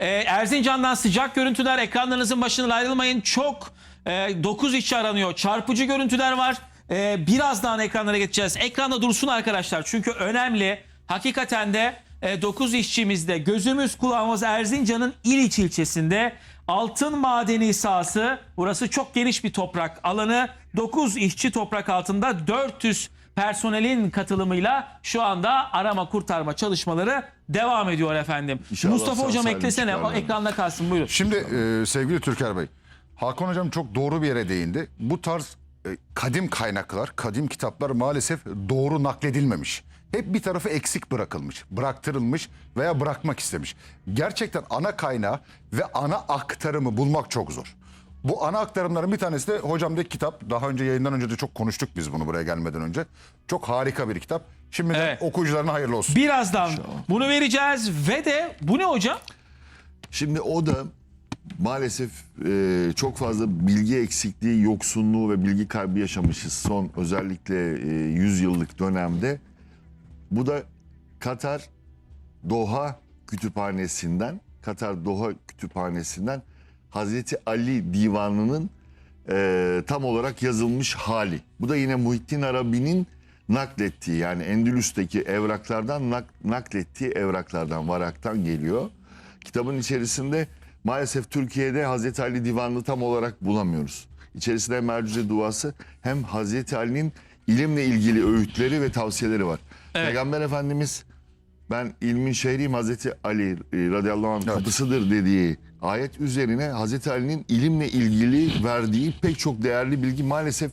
Ee, Erzincan'dan sıcak görüntüler. Ekranlarınızın başından ayrılmayın. Çok e, 9 işçi aranıyor. Çarpıcı görüntüler var. Ee, birazdan ekranlara geçeceğiz. Ekranda dursun arkadaşlar. Çünkü önemli. Hakikaten de 9 işçimizde gözümüz kulağımız Erzincan'ın İliç ilçesinde altın madeni sahası. Burası çok geniş bir toprak alanı. 9 işçi toprak altında 400 personelin katılımıyla şu anda arama kurtarma çalışmaları devam ediyor efendim. İnşallah Mustafa sağ hocam salim eklesene çıkarlar. ekranda kalsın buyurun. Şimdi e, sevgili Türker Bey, Hakan Hocam çok doğru bir yere değindi. Bu tarz e, kadim kaynaklar, kadim kitaplar maalesef doğru nakledilmemiş. Hep bir tarafı eksik bırakılmış, bıraktırılmış veya bırakmak istemiş. Gerçekten ana kaynağı ve ana aktarımı bulmak çok zor. Bu ana aktarımların bir tanesi de hocamdaki kitap. Daha önce yayından önce de çok konuştuk biz bunu buraya gelmeden önce. Çok harika bir kitap. Şimdi Evet. okuyucularına hayırlı olsun. Birazdan bunu vereceğiz ve de bu ne hocam? Şimdi o da maalesef e, çok fazla bilgi eksikliği, yoksunluğu ve bilgi kaybı yaşamışız son özellikle e, 100 yıllık dönemde. Bu da Katar Doha Kütüphanesi'nden, Katar Doha Kütüphanesi'nden Hazreti Ali Divanı'nın e, tam olarak yazılmış hali. Bu da yine Muhittin Arabi'nin naklettiği yani Endülüs'teki evraklardan nak- naklettiği evraklardan, varaktan geliyor. Kitabın içerisinde maalesef Türkiye'de Hazreti Ali Divanı'nı tam olarak bulamıyoruz. İçerisinde hem duası hem Hazreti Ali'nin ilimle ilgili öğütleri ve tavsiyeleri var. Evet. Peygamber Efendimiz ben ilmin şehriyim Hazreti Ali e, radıyallahu anh kapısıdır dediği ayet üzerine Hazreti Ali'nin ilimle ilgili verdiği pek çok değerli bilgi maalesef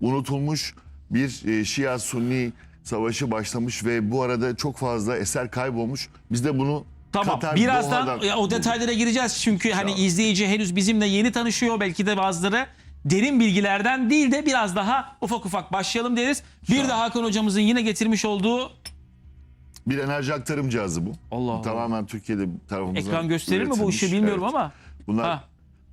unutulmuş bir e, Şia Sunni savaşı başlamış ve bu arada çok fazla eser kaybolmuş. Biz de bunu Tamam Katar birazdan Doha'dan o detaylara gireceğiz. Çünkü hani izleyici henüz bizimle yeni tanışıyor. Belki de bazıları derin bilgilerden değil de biraz daha ufak ufak başlayalım deriz. Bir de Hakan hocamızın yine getirmiş olduğu bir enerji aktarım cihazı bu. Allah Allah. Tamamen Türkiye'de tarafımızdan ekran gösterir mi bu üretilmiş. işi bilmiyorum Evet. ama. Bunlar Ha.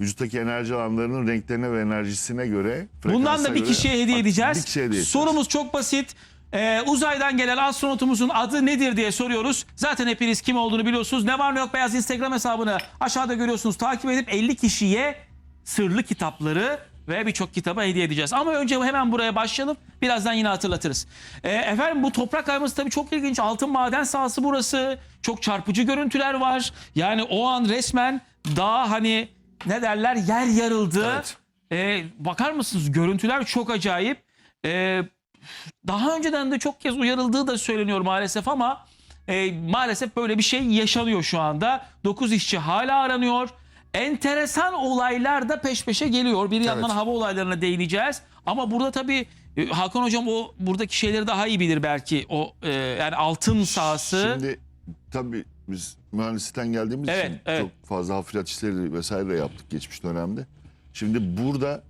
vücuttaki enerji alanlarının renklerine ve enerjisine göre Bundan frekansa da bir göre kişiye hediye bir edeceğiz. kişiye hediye edeceğiz. Sorumuz çok basit. Ee, uzaydan gelen astronotumuzun adı nedir diye soruyoruz. Zaten hepiniz kim olduğunu biliyorsunuz. Ne var ne yok beyaz Instagram hesabını aşağıda görüyorsunuz. Takip edip 50 kişiye sırlı kitapları ve birçok kitaba hediye edeceğiz. Ama önce hemen buraya başlayalım. Birazdan yine hatırlatırız. Ee, efendim bu toprak kayması tabii çok ilginç. Altın maden sahası burası. Çok çarpıcı görüntüler var. Yani o an resmen daha hani ne derler yer yarıldı. Evet. Ee, bakar mısınız görüntüler çok acayip. Ee, daha önceden de çok kez uyarıldığı da söyleniyor maalesef ama e, maalesef böyle bir şey yaşanıyor şu anda. 9 işçi hala aranıyor. Enteresan olaylar da peş peşe geliyor. Bir yandan Evet. hava olaylarına değineceğiz. Ama burada tabii e, Hakan hocam o buradaki şeyleri daha iyi bilir belki. O e, yani altın sahası. Şimdi tabii biz mühendislikten geldiğimiz Evet, için evet. çok fazla hafriyat işleri vesaire de yaptık geçmiş dönemde. Şimdi burada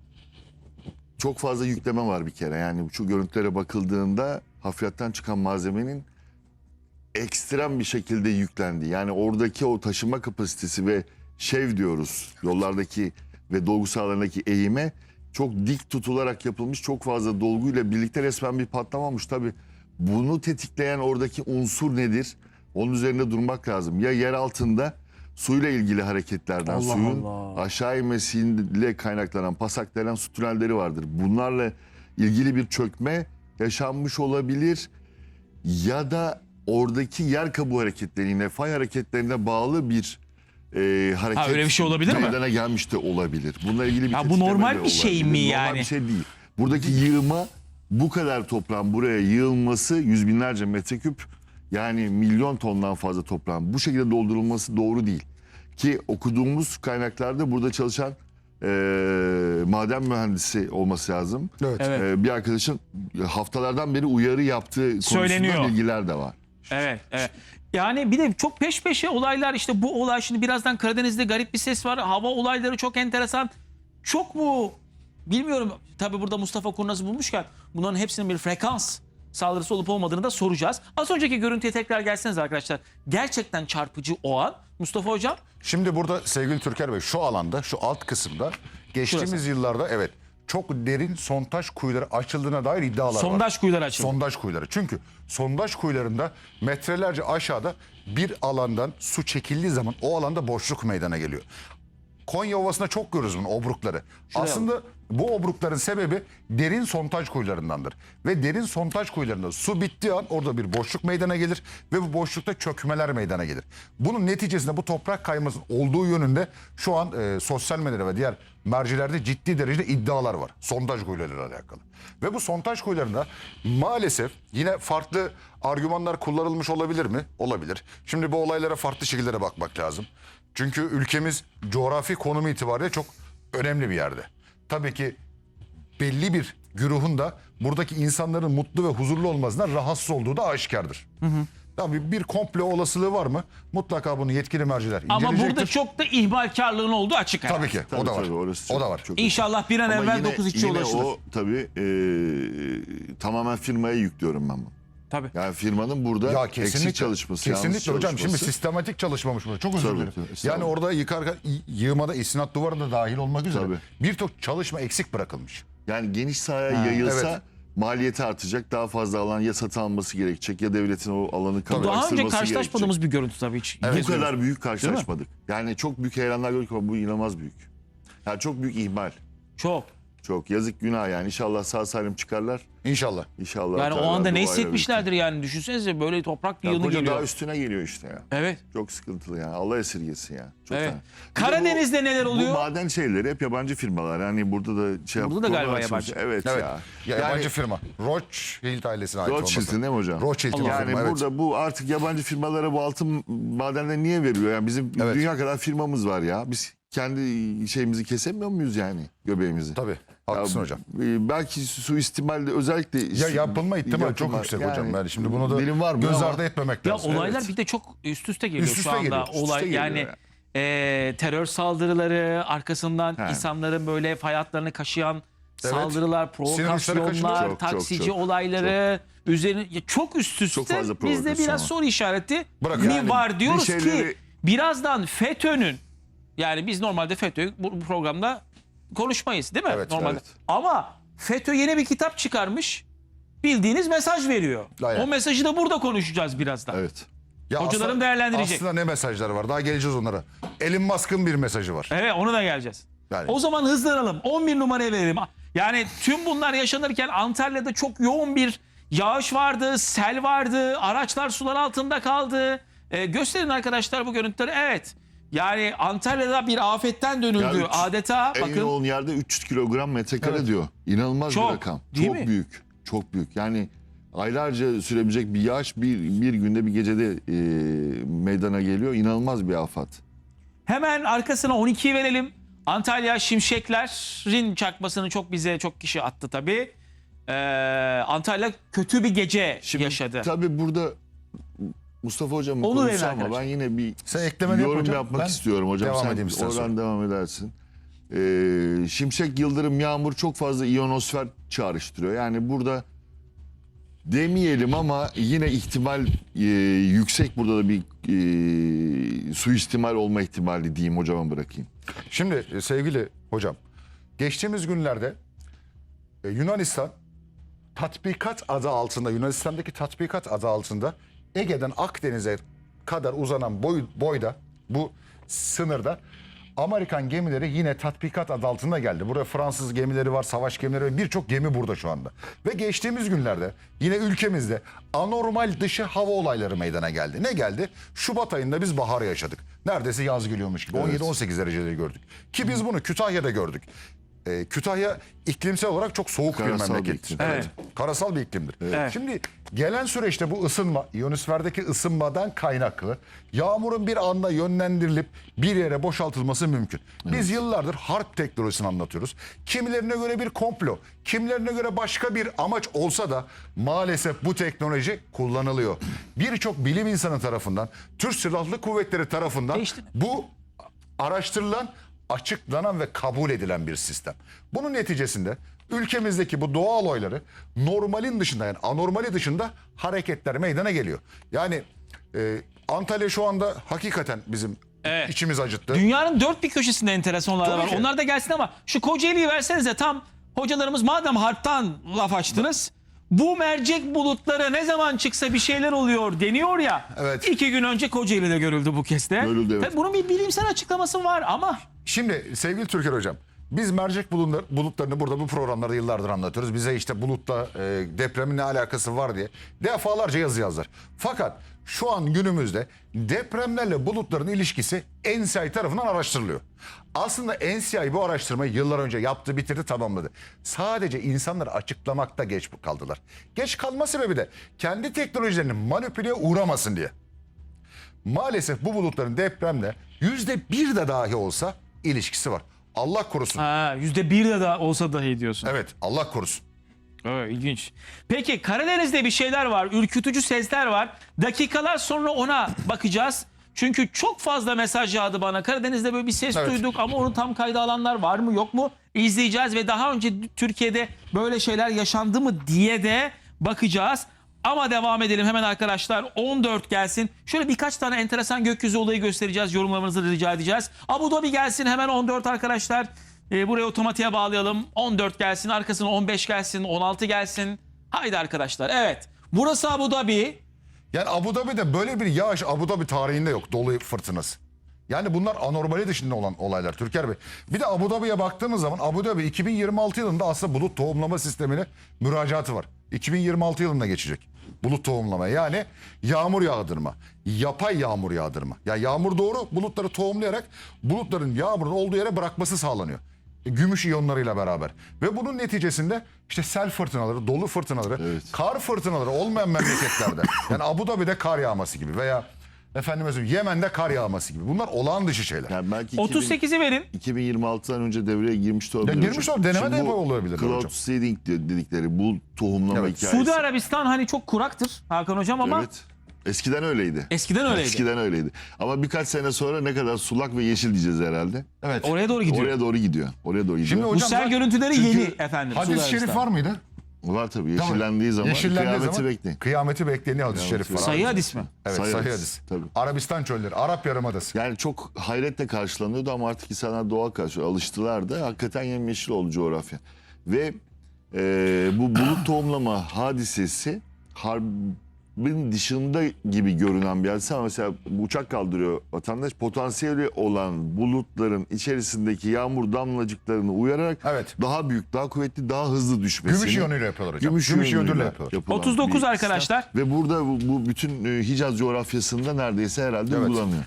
çok fazla yükleme var bir kere. Yani şu görüntülere bakıldığında hafriyattan çıkan malzemenin ekstrem bir şekilde yüklendi. Yani oradaki o taşıma kapasitesi ve şev diyoruz yollardaki ve dolgu sahalarındaki eğime çok dik tutularak yapılmış çok fazla dolguyla birlikte resmen bir patlama olmuş. Tabii bunu tetikleyen oradaki unsur nedir? Onun üzerinde durmak lazım. Ya yer altında suyla ilgili hareketlerden, Allah suyun Allah. aşağı inmesiyle kaynaklanan pasak denen su tünelleri vardır. Bunlarla ilgili bir çökme yaşanmış olabilir ya da oradaki yer kabuğu hareketlerine, fay hareketlerine bağlı bir e, hareket Ha, öyle bir şey olabilir mi? meydana gelmiş de olabilir. Bununla ilgili bir Ya bu tetikleme normal de bir şey olabilir. mi Normal yani? bir şey değil. Buradaki yığıma bu kadar toprağın buraya yığılması yüz binlerce metreküp yani milyon tondan fazla toprağın bu şekilde doldurulması doğru değil. Ki okuduğumuz kaynaklarda burada çalışan e, maden mühendisi olması lazım. Evet. Evet. E, bir arkadaşın haftalardan beri uyarı yaptığı Söyleniyor. konusunda bilgiler de var. Evet, evet. Yani bir de çok peş peşe olaylar işte bu olay şimdi birazdan Karadeniz'de garip bir ses var. Hava olayları çok enteresan. Çok mu bilmiyorum. Tabii burada Mustafa Kurnaz'ı bulmuşken bunların hepsinin bir frekans saldırısı olup olmadığını da soracağız. Az önceki görüntüye tekrar gelseniz arkadaşlar. Gerçekten çarpıcı o an. Mustafa Hocam Şimdi burada sevgili Türker Bey şu alanda, şu alt kısımda geçtiğimiz Şurası. yıllarda evet çok derin sondaj kuyuları açıldığına dair iddialar var. Sondaj kuyuları açıldı. Sondaj kuyuları. Çünkü sondaj kuyularında metrelerce aşağıda bir alandan su çekildiği zaman o alanda boşluk meydana geliyor. Konya Ovası'nda çok görürüz bunu obrukları. Aslında bu obrukların sebebi derin sondaj kuyularındandır. Ve derin sondaj kuyularında su bittiği an orada bir boşluk meydana gelir ve bu boşlukta çökmeler meydana gelir. Bunun neticesinde bu toprak kaymasının olduğu yönünde şu an e, sosyal medyada ve diğer mercilerde ciddi derecede iddialar var. Sondaj kuyularıyla alakalı. Ve bu sondaj kuyularında maalesef yine farklı argümanlar kullanılmış olabilir mi? Olabilir. Şimdi bu olaylara farklı şekillere bakmak lazım. Çünkü ülkemiz coğrafi konumu itibariyle çok önemli bir yerde. Tabii ki belli bir güruhun da buradaki insanların mutlu ve huzurlu olmasından rahatsız olduğu da aşikardır. Tabii bir komple olasılığı var mı? Mutlaka bunu yetkili merciler Ama burada çok da ihmalkarlığın olduğu açık. herhalde. Tabii ki o Tabii, da var. tabii, orası o çok- da var. çok- İnşallah bir an Ama evvel yine, 9 işçi yine ulaşılır. o tabii e, tamamen firmaya yüklüyorum ben bunu. Tabii. Yani firmanın burada Ya eksik çalışması, Kesinlikle hocam şimdi çalışması. sistematik çalışmamış burada. Çok özür Tabii, dilerim. tabii, Yani estağfurullah. orada yıkarken yığmada istinat duvarı da dahil olmak üzere Tabii. birçok çalışma eksik bırakılmış. Yani geniş sahaya yayılsa evet. maliyeti artacak. Daha fazla alan ya satın alması gerekecek ya devletin o alanı Daha önce kamulaştırması karşılaşmadığımız bir görüntü tabii hiç. gerekecek. Bu kadar büyük karşılaşmadık. Yani çok büyük heyelanlar gördük ama bu inanılmaz büyük. Yani çok büyük ihmal. Çok. Çok yazık günah yani. İnşallah sağ salim çıkarlar. İnşallah. İnşallah. Yani o Teala anda ne duayla hissetmişlerdir yani düşünsenize böyle toprak bir birlikte. yığını geliyor. daha üstüne geliyor işte ya. Evet. Çok sıkıntılı yani. Allah esirgesin ya. Çok Evet. fena. Bir de Karadeniz'de neler oluyor? Bu maden şeyleri hep yabancı firmalar. Yani burada da şey Burada da konu galiba açılmış. yabancı. Evet, Evet. ya. Ya, yabancı firma. Rothschild ailesine ait olması. Rothschild'in değil mi hocam? Rothschild'in Allah. o Yani firma, evet. burada bu artık yabancı firmalara bu altın madenleri niye veriliyor? Yani bizim Evet. dünya kadar firmamız var ya. Biz kendi şeyimizi kesemiyor muyuz yani göbeğimizi? Tabii. Haklısın Ya, hocam. e, Belki suistimalde özellikle... Ya yapılma ihtimali çok yüksek hocam. Yani şimdi bunu da var mı göz ama- ardı etmemek Ya lazım. olaylar Evet. bir de çok üst üste geliyor Üst şu üste anda. geliyor, üst üste Olay geliyor yani ya. e, terör saldırıları arkasından He. insanların böyle fay hatlarını kaşıyan Evet. saldırılar, provokasyonlar, Çok, çok, taksici çok, olayları üzerine ya çok üst üste. Çok fazla Biz de provokasyon biraz soru işareti Bırakın. mi Yani var diyoruz bir şeyleri- ki birazdan FETÖ'nün yani biz normalde FETÖ'yü bu bu programda konuşmayız değil mi? Evet, normalde. evet. Ama FETÖ yeni bir kitap çıkarmış. Bildiğiniz mesaj veriyor. Aynen. O mesajı da burada konuşacağız birazdan. Evet. Ya Hocalarım aslında- değerlendirecek. Aslında ne mesajlar var? Daha geleceğiz onlara. Elon Musk'ın bir mesajı var. Evet onu da geleceğiz. Yani- O zaman hızlanalım. 11 numaraya verelim. Yani tüm bunlar yaşanırken Antalya'da çok yoğun bir yağış vardı, sel vardı, araçlar sular altında kaldı. Ee, gösterin arkadaşlar bu görüntüleri. Evet. Yani Antalya'da bir afetten dönüldü. Üç- Adeta En bakın yoğun yerde 300 kilogram metrekare Evet. diyor. İnanılmaz Çok, bir rakam. değil Çok mi? büyük. Çok büyük. Yani aylarca sürebilecek bir yağış bir, bir günde bir gecede e, meydana geliyor. İnanılmaz bir afat. hemen arkasına 12'yi verelim. Antalya Şimşekler'in çakmasını çok bize çok kişi attı tabii. Ee, Antalya kötü bir gece yaşadı. Tabii burada Mustafa Hocam Onu konuşsa verin ama arkadaşlar. ben yine bir Sen eklemeni yap yorum hocam. yapmak Ben istiyorum hocam. devam Sen edeyim istersen. oradan devam edersin. Ee, Şimşek, Yıldırım, Yağmur çok fazla iyonosfer çağrıştırıyor. Yani burada demeyelim ama yine ihtimal e, yüksek burada da bir e, suistimal olma ihtimali diyeyim hocama bırakayım. Şimdi e, sevgili hocam, geçtiğimiz günlerde e, Yunanistan tatbikat adı altında, Yunanistan'daki tatbikat adı altında Ege'den Akdeniz'e kadar uzanan boy, boyda bu sınırda Amerikan gemileri yine tatbikat adı altında geldi. Burada Fransız gemileri var, savaş gemileri ve birçok gemi burada şu anda. Ve geçtiğimiz günlerde yine ülkemizde anormal dışı hava olayları meydana geldi. Ne geldi? Şubat ayında biz bahar yaşadık. Neredeyse yaz geliyormuş gibi. 17-18 dereceleri gördük. Ki biz bunu Kütahya'da gördük. Ee, Kütahya iklimsel olarak çok soğuk Karasal bir bir memleket. iklim. Evet. Karasal bir iklimdir. Evet. Şimdi gelen süreçte bu ısınma, ionosferdeki ısınmadan kaynaklı yağmurun bir anda yönlendirilip bir yere boşaltılması mümkün. Biz yıllardır harp teknolojisini anlatıyoruz. Kimilerine göre bir komplo, kimilerine göre başka bir amaç olsa da maalesef bu teknoloji kullanılıyor. Birçok bilim insanı tarafından, Türk Silahlı Kuvvetleri tarafından Değişti. bu araştırılan, açıklanan ve kabul edilen bir sistem. Bunun neticesinde ülkemizdeki bu doğal olayları normalin dışında yani anormali dışında hareketler meydana geliyor. Yani e, Antalya şu anda hakikaten bizim Evet. içimiz acıttı. Dünyanın dört bir köşesinde enteresan olaylar Tabii var. ki. Onlar da gelsin ama şu Kocaeli'yi versenize tam Hocalarımız madem harptan laf açtınız. Bu mercek bulutları ne zaman çıksa bir şeyler oluyor deniyor ya. Evet. İki gün önce Kocaeli'de görüldü bu keste. Görüldü, evet. Tabii bunun bir bilimsel açıklaması var ama Şimdi sevgili Türker Hocam biz mercek bulunlar, bulutlarını burada bu programlarda yıllardır anlatıyoruz. Bize işte bulutla e, depremin ne alakası var diye defalarca yazı yazlar. Fakat şu an günümüzde depremlerle bulutların ilişkisi NCI tarafından araştırılıyor. Aslında NCI bu araştırmayı yıllar önce yaptı, bitirdi, tamamladı. Sadece insanları açıklamakta geç kaldılar. Geç kalma sebebi de kendi teknolojilerinin manipüleye uğramasın diye. Maalesef bu bulutların depremle yüzde bir de dahi olsa ilişkisi var. Allah korusun. ha, yüzde bir de daha olsa dahi diyorsun. Evet Allah korusun. Evet, ilginç. Peki Karadeniz'de bir şeyler var. Ürkütücü sesler var. Dakikalar sonra ona bakacağız. Çünkü çok fazla mesaj yağdı bana. Karadeniz'de böyle bir ses Evet. duyduk ama onu tam kayda alanlar var mı yok mu? İzleyeceğiz ve daha önce Türkiye'de böyle şeyler yaşandı mı diye de bakacağız. Ama devam edelim hemen arkadaşlar. 14 gelsin. Şöyle birkaç tane enteresan gökyüzü olayı göstereceğiz. Yorumlarınızı rica edeceğiz. Abu Dhabi gelsin hemen 14 arkadaşlar. Ee, buraya otomatiğe bağlayalım. 14 gelsin. Arkasına 15 gelsin. 16 gelsin. Haydi arkadaşlar. Evet. Burası Abu Dhabi. Yani Abu Dhabi'de böyle bir yağış Abu Dhabi tarihinde yok. Dolu fırtınası. Yani bunlar anormali dışında olan olaylar Türker Bey. Bir de Abu Dhabi'ye baktığımız zaman Abu Dhabi 2026 yılında aslında bulut tohumlama sistemine müracaatı var. 2026 yılında geçecek. Bulut tohumlama yani yağmur yağdırma, yapay yağmur yağdırma. Ya yağmur doğru bulutları tohumlayarak bulutların yağmurun olduğu yere bırakması sağlanıyor. E, Gümüş iyonlarıyla beraber. Ve bunun neticesinde işte sel fırtınaları, dolu fırtınaları, Evet. kar fırtınaları olmayan memleketlerde. yani Abu Dhabi'de kar yağması gibi veya efendim söyleyeyim Yemen'de kar yağması gibi. Bunlar olağan dışı şeyler. Yani belki 2000 38'i verin. 2026'dan önce devreye girmiş de olabilir. Ya girmiş olabilir, deneme de bu olabilir Cloud hocam. seeding dedikleri bu tohumlama Evet. hikayesi. Suudi Arabistan hani çok kuraktır Hakan Hocam ama Evet. Eskiden öyleydi. eskiden öyleydi. Eskiden öyleydi. Ama birkaç sene sonra ne kadar sulak ve yeşil diyeceğiz herhalde. Evet. Oraya doğru gidiyor. Oraya doğru gidiyor. Oraya doğru gidiyor. Şimdi Bu hocam sel bak- görüntüleri çünkü yeni efendim. Hadis-i şerif var mıydı? Var tabii. Tamam. Yeşillendiği zaman Yeşillendiği kıyameti zaman bekleyin. Kıyameti bekleyen hadis-i şerif bekleyin. Sayı hadis mi? Evet Sayı sahih hadis, tabii. Arabistan çölleri, Arap Yarımadası. Yani çok hayretle karşılanıyordu ama artık insanlar doğal karşı alıştılar da hakikaten yemyeşil oldu coğrafya. Ve e, bu bulut tohumlama hadisesi harbin dışında gibi görünen bir hadise ama mesela bu uçak kaldırıyor vatandaş potansiyeli olan bulutların içerisindeki yağmur damlacıklarını uyararak Evet. daha büyük, daha kuvvetli, daha hızlı düşmesini. Gümüş iyonuyla yapıyorlar hocam. Gümüş, iyonuyla yapıyorlar. yapılan 39 bir sistem. arkadaşlar. Ve burada bu, bu bütün e, Hicaz coğrafyasında neredeyse herhalde Evet. uygulanıyor.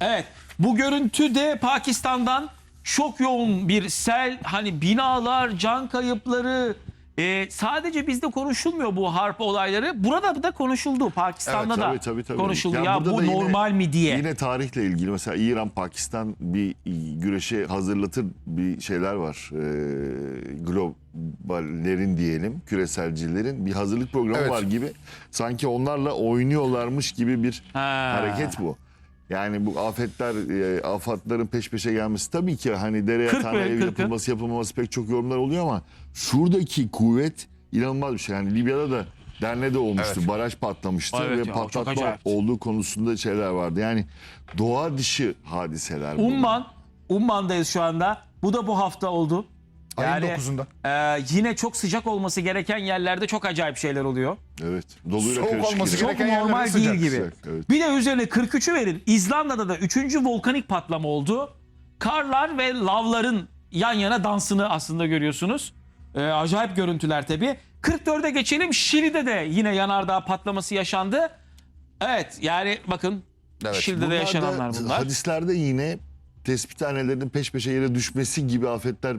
Evet. Bu görüntü de Pakistan'dan çok yoğun bir sel, hani binalar, can kayıpları. E, sadece bizde konuşulmuyor bu harp olayları. Burada da konuşuldu. Pakistan'da Evet, da tabii, tabii, tabii. konuşuldu. Yani Ya bu yine- normal mi diye. Yine tarihle ilgili mesela İran, Pakistan bir güreşe hazırlatır bir şeyler var. Ee, globallerin diyelim, küreselcilerin bir hazırlık programı Evet. var gibi. Sanki onlarla oynuyorlarmış gibi bir Ha. hareket bu. Yani bu afetler, e, afatların peş peşe gelmesi tabii ki hani dere Kırk ve ev kırkı. yapılması yapılmaması pek çok yorumlar oluyor ama şuradaki kuvvet inanılmaz bir şey. Yani Libya'da da Derne'de olmuştu. Evet. Baraj patlamıştı Evet ve ya, o çok patlatma acayip. olduğu konusunda şeyler vardı. Yani doğa dışı hadiseler. bunlar. Umman, Umman'dayız şu anda. Bu da bu hafta oldu. Ayın Yani, 9'unda. e, yine çok sıcak olması gereken yerlerde çok acayip şeyler oluyor. Evet. Doluyla Soğuk karışık olması yine. Çok Gereken yerlerde normal sıcak, değil gibi. sıcak, evet. Bir de üzerine 43'ü verin. İzlanda'da da 3. volkanik patlama oldu. Karlar ve lavların yan yana dansını aslında görüyorsunuz. Ee, acayip görüntüler tabii. 44'e geçelim. Şili'de de yine yanardağ patlaması yaşandı. Evet yani bakın Evet, Şili'de de Bunlar da yaşananlar bunlar. Hadislerde yine tespithanelerin peş peşe yere düşmesi gibi afetler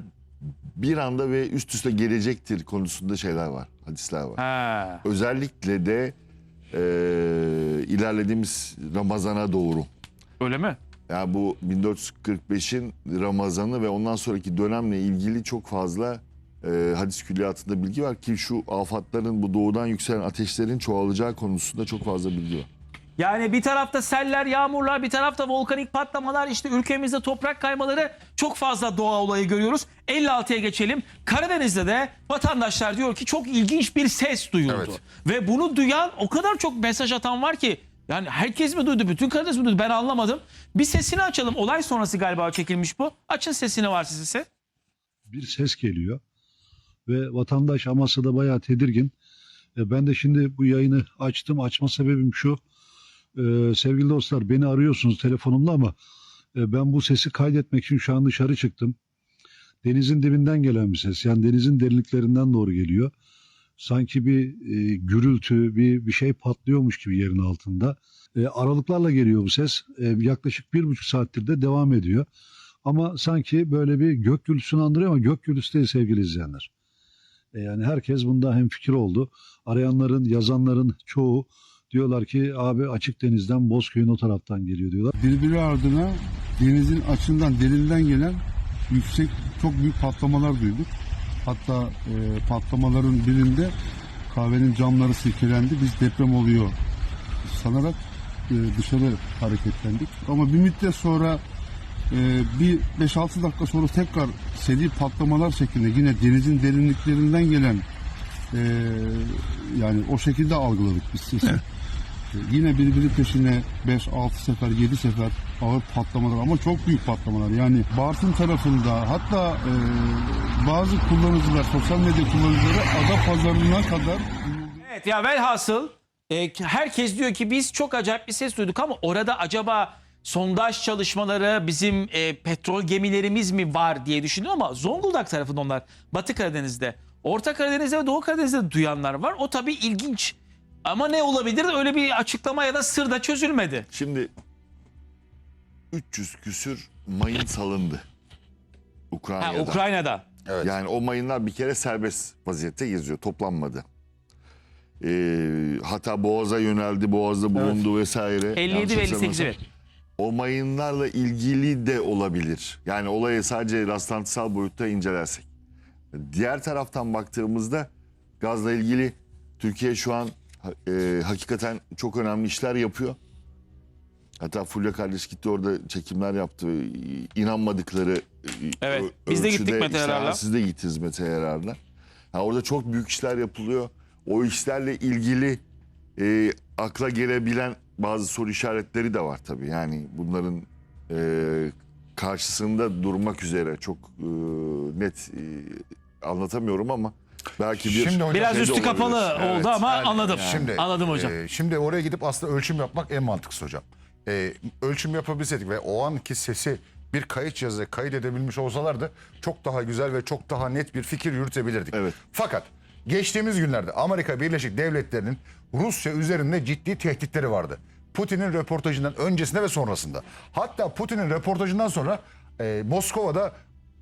bir anda ve üst üste gelecektir konusunda şeyler var. Hadisler var. Ha. Özellikle de e, ilerlediğimiz Ramazan'a doğru. Öyle mi? Yani bu 1445'in Ramazan'ı ve ondan sonraki dönemle ilgili çok fazla e, hadis külliyatında bilgi var ki şu afatların bu doğudan yükselen ateşlerin çoğalacağı konusunda çok fazla bilgi var. Yani bir tarafta seller, yağmurlar, bir tarafta volkanik patlamalar, işte ülkemizde toprak kaymaları çok fazla doğa olayı görüyoruz. 56'ya geçelim. Karadeniz'de de vatandaşlar diyor ki çok ilginç bir ses duyuldu. Evet. Ve bunu duyan o kadar çok mesaj atan var ki yani herkes mi duydu, bütün Karadeniz mi duydu ben anlamadım. Bir sesini açalım. Olay sonrası galiba çekilmiş bu. Açın sesini var sesi. bir ses geliyor. ve vatandaş Amasya'da bayağı tedirgin. E, ben de şimdi bu yayını açtım. Açma sebebim şu. E, sevgili dostlar beni arıyorsunuz telefonumla ama e, ben bu sesi kaydetmek için şu an dışarı çıktım. Denizin dibinden gelen bir ses. Yani denizin derinliklerinden doğru geliyor. Sanki bir e, gürültü, bir bir şey patlıyormuş gibi yerin altında. E, aralıklarla geliyor bu ses. E, yaklaşık bir buçuk saattir de devam ediyor. Ama sanki böyle bir gök gürültüsünü andırıyor ama gök gürültüsü değil sevgili izleyenler. E, yani herkes bunda hemfikir oldu. Arayanların, yazanların çoğu diyorlar ki abi açık denizden Bozköy'ün o taraftan geliyor diyorlar. birbiri ardına denizin açından derinden gelen yüksek çok büyük patlamalar duyduk. Hatta e, patlamaların birinde kahvenin camları silkelendi. Biz deprem oluyor sanarak e, dışarı hareketlendik. Ama bir müddet sonra e, bir 5-6 dakika sonra tekrar seri patlamalar şeklinde yine denizin derinliklerinden gelen e, yani o şekilde algıladık biz sesi. Yine birbiri peşine 5-6 sefer, 7 sefer ağır patlamalar ama çok büyük patlamalar. Yani Bartın tarafında hatta e, bazı kullanıcılar, sosyal medya kullanıcıları ada pazarına kadar Evet ya velhasıl e, herkes diyor ki biz çok acayip bir ses duyduk ama orada acaba sondaj çalışmaları bizim e, petrol gemilerimiz mi var diye düşünüyor ama Zonguldak tarafında onlar Batı Karadeniz'de Orta Karadeniz'de ve Doğu Karadeniz'de de duyanlar var. O tabii ilginç. Ama ne olabilir öyle bir açıklama ya da sır da çözülmedi. Şimdi 300 küsür mayın salındı. Ha, Ukrayna'da. Ukrayna'da. Evet. Yani o mayınlar bir kere serbest vaziyette geziyor. Toplanmadı. Ee, hatta Boğaz'a yöneldi. Boğaz'da bulundu vesaire. 57 Yanlış ve 58 hatırlamıyorsam. evet. O mayınlarla ilgili de olabilir. Yani olayı sadece rastlantısal boyutta incelersek. Diğer taraftan baktığımızda gazla ilgili Türkiye şu an e, hakikaten çok önemli işler yapıyor. Hatta Fulya kardeş gitti orada çekimler yaptı. İnanmadıkları e, Evet, biz de gittik Mete Yarar'la. Siz de gittiniz Mete Yarar'la. Ha, orada çok büyük işler yapılıyor. O işlerle ilgili e, akla gelebilen bazı soru işaretleri de var tabii. Yani bunların e, karşısında durmak üzere çok e, net e, anlatamıyorum ama belki bir Şimdi hocam- Biraz şey de üstü olabilir. kapalı Evet. oldu ama Yani anladım. Şimdi, Anladım hocam. e, şimdi oraya gidip aslında ölçüm yapmak en mantıklısı hocam. E, ölçüm yapabilseydik ve o anki sesi bir kayıt cihazı kaydedebilmiş olsalardı çok daha güzel ve çok daha net bir fikir yürütebilirdik. Evet. Fakat geçtiğimiz günlerde Amerika Birleşik Devletleri'nin Rusya üzerinde ciddi tehditleri vardı. Putin'in röportajından öncesinde ve sonrasında. Hatta Putin'in röportajından sonra e, Moskova'da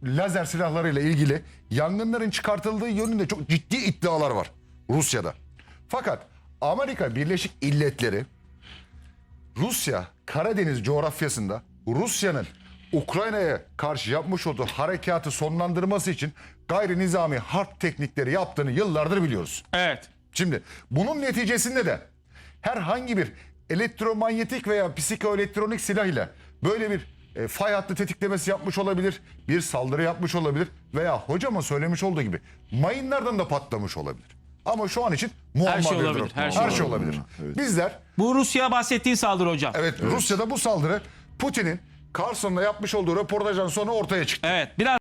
lazer silahlarıyla ilgili yangınların çıkartıldığı yönünde çok ciddi iddialar var Rusya'da. Fakat Amerika Birleşik İlletleri Rusya Karadeniz coğrafyasında Rusya'nın Ukrayna'ya karşı yapmış olduğu harekatı sonlandırması için gayri nizami harp teknikleri yaptığını yıllardır biliyoruz. Evet. Şimdi bunun neticesinde de herhangi bir elektromanyetik veya psikoelektronik silah ile böyle bir e, fay hattı tetiklemesi yapmış olabilir, bir saldırı yapmış olabilir veya hocamın söylemiş olduğu gibi mayınlardan da patlamış olabilir. Ama şu an için muamma şey bir olabilir, durum. her Her şey şey, olabilir. olabilir. Evet. Bizler Bu Rusya bahsettiğin saldırı hocam. evet, Rusya'da bu saldırı Putin'in Carson'la yapmış olduğu röportajdan sonra ortaya çıktı. Evet. Biraz